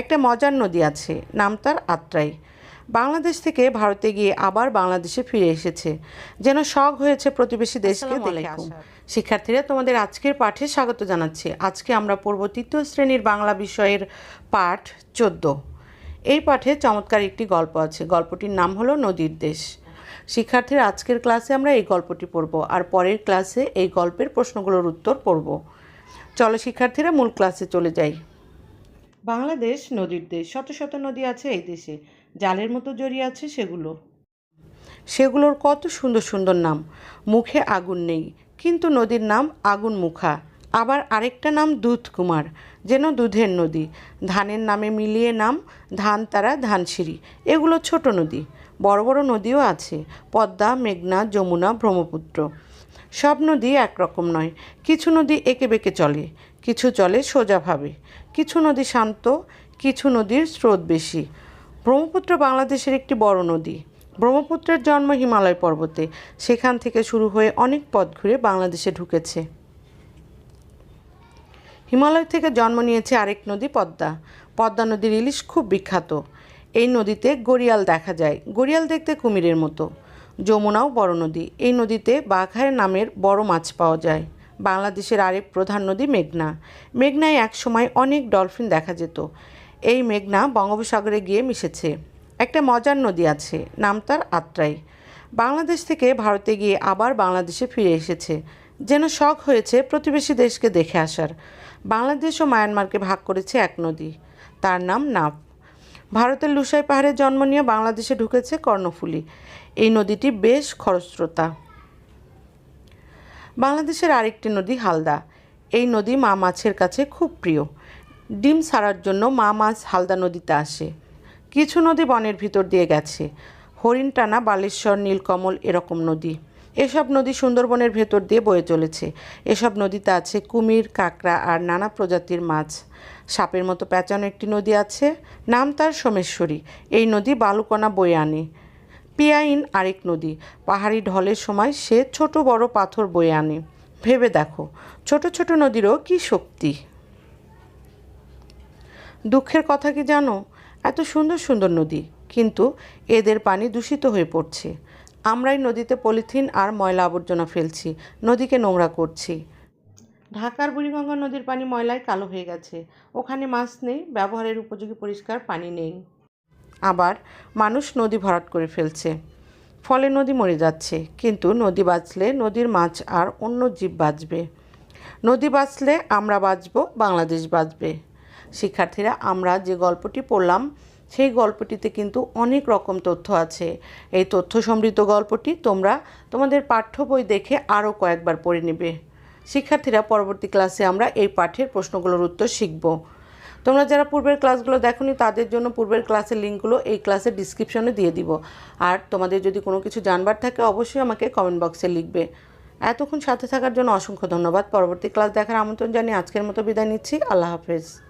একটা মজার নদী আছে নাম তার আত্রাই। বাংলাদেশ থেকে ভারতে গিয়ে আবার বাংলাদেশে ফিরে এসেছে। যেন শখ হয়েছে প্রতিবেশী দেশকে আসসালামু দেখে। শিক্ষার্থীরা তোমাদের আজকের পাঠে স্বাগত জানাচ্ছি। আজকে আমরা পড়ব তৃতীয় শ্রেণির বাংলা বিষয়ের পাঠ চোদ্দ। এই পাঠে চমৎকার একটি গল্প আছে। গল্পটির নাম হলো নদীর দেশ। শিক্ষার্থীরা আজকের ক্লাসে আমরা এই গল্পটি পড়ব আর পরের ক্লাসে এই গল্পের প্রশ্নগুলোর উত্তর পড়ব। চলো শিক্ষার্থীরা মূল ক্লাসে চলে যাই। বাংলাদেশ নদীর দেশ। শত শত নদী আছে এই দেশে। জালের মতো জড়িয়ে আছে সেগুলো। সেগুলোর কত সুন্দর সুন্দর নাম। মুখে আগুন নেই, কিন্তু নদীর নাম আগুন মুখা আবার আরেকটা নাম দুধ কুমার যেন দুধের নদী। ধানের নামে মিলিয়ে নাম ধান তারা ধানসিঁড়ি। এগুলো ছোট নদী। বড় বড় নদীও আছে। পদ্মা, মেঘনা, যমুনা, ব্রহ্মপুত্র। সব নদী একরকম নয়। কিছু নদী এঁকে বেঁকে চলে, কিছু চলে সোজাভাবে কিছু নদী শান্ত, কিছু নদীর স্রোত বেশি। ব্রহ্মপুত্র বাংলাদেশের একটি বড় নদী। ব্রহ্মপুত্রের জন্ম হিমালয় পর্বতে, সেখান থেকে শুরু হয়ে অনেক পথ ঘুরে বাংলাদেশে ঢুকেছে। হিমালয় থেকে জন্ম নিয়েছে আরেক নদী পদ্মা। পদ্মা নদীর ইলিশ খুব বিখ্যাত। এই নদীতে গড়িয়াল দেখা যায়। গড়িয়াল দেখতে কুমিরের মতো। যমুনাও বড় নদী। এই নদীতে বাঘায় নামের বড় মাছ পাওয়া যায়। বাংলাদেশের আরেক প্রধান নদী মেঘনা। মেঘনায় একসময় অনেক ডলফিন দেখা যেত। এই মেঘনা বঙ্গোপসাগরে গিয়ে মিশেছে। একটা মজার নদী আছে, নাম তার আত্রাই। বাংলাদেশ থেকে ভারতে গিয়ে আবার বাংলাদেশে ফিরে এসেছে, যেন শখ হয়েছে প্রতিবেশী দেশকে দেখে আসার। বাংলাদেশ ও মায়ানমারকে ভাগ করেছে এক নদী। তার নাম নাফ। ভারতের লুসাই পাহাড়ে জন্ম নিয়ে বাংলাদেশে ঢুকেছে কর্ণফুলী। এই নদীটি বেশ খরস্রোতা। বাংলাদেশের আরেকটি নদী হালদা। এই নদী মা মাছের কাছে খুব প্রিয়। ডিম ছাড়ার জন্য মা মাছ হালদা নদীতে আসে। কিছু নদী বনের ভিতর দিয়ে গেছে। হরিণটানা, বালেশ্বর, নীলকমল এরকম নদী। এসব নদী সুন্দরবনের ভেতর দিয়ে বয়ে চলেছে। এসব নদীতে আছে কুমির, কাঁকড়া আর নানা প্রজাতির মাছ। সাপের মতো প্যাঁচানো একটি নদী আছে, নাম তার সোমেশ্বরী। এই নদী বালুকণা বয়ে আনে। পিয়াইন আরেক নদী। পাহাড়ি ঢলের সময় সে ছোট বড় পাথর বয়ে আনে। ভেবে দেখো, ছোট ছোট নদীরও কি শক্তি? দুঃখের কথা কি জানো? এত সুন্দর সুন্দর নদী, কিন্তু এদের পানি দূষিত হয়ে পড়ছে। আমরাই নদীতে পলিথিন আর ময়লা আবর্জনা ফেলছি, নদীকে নোংরা করছি। ঢাকার বুড়িগঙ্গা নদীর পানি ময়লায় কালো হয়ে গেছে। ওখানে মাছ নেই, ব্যবহারের উপযোগী পরিষ্কার পানি নেই। আবার মানুষ নদী ভরাট করে ফেলছে। ফলে নদী মরে যাচ্ছে, কিন্তু নদী বাঁচলে নদীর মাছ আর অন্য জীব বাঁচবে। নদী বাঁচলে আমরা বাঁচব, বাংলাদেশ বাঁচবে। শিক্ষার্থীরা, আমরা যে গল্পটি পড়লাম সেই গল্পটিতে কিন্তু অনেক রকম তথ্য আছে। এই তথ্য সমৃদ্ধ গল্পটি তোমরা তোমাদের পাঠ্য বই দেখে আরও কয়েকবার পড়ে নেবে। শিক্ষার্থীরা পরবর্তী ক্লাসে আমরা এই পাঠের প্রশ্নগুলোর উত্তর শিখব। তোমরা যারা পূর্বের ক্লাসগুলো দেখোনি, তাদের জন্য পূর্বের ক্লাসের লিঙ্কগুলো এই ক্লাসের ডিসক্রিপশনে দিয়ে দিব। আর তোমাদের যদি কোনো কিছু জানবার থাকে, অবশ্যই আমাকে কমেন্ট বক্সে লিখবে। এতক্ষণ সাথে থাকার জন্য অসংখ্য ধন্যবাদ। পরবর্তী ক্লাস দেখার আমন্ত্রণ জানিয়ে আজকের মতো বিদায় নিচ্ছি। আল্লাহ হাফেজ।